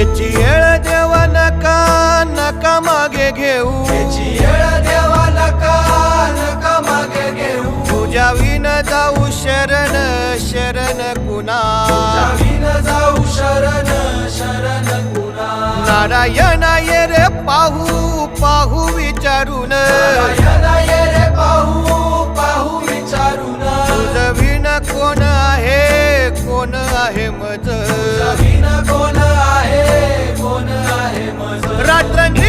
याची येळ देवा नका नका मागे घेऊ. याची येळ देवा नका नका मागे घेऊ. तुझ्या विन जाऊ शरण शरण कुणा. जावीन जाऊ शरण शरण कुणा. नारायण ये रे पाहू पाहू विचारून. नारायण ये रे पाहू पाहू विचारून. तुझ विन कोण आहे कोण आहे मज. जावीन कोण रात्रांची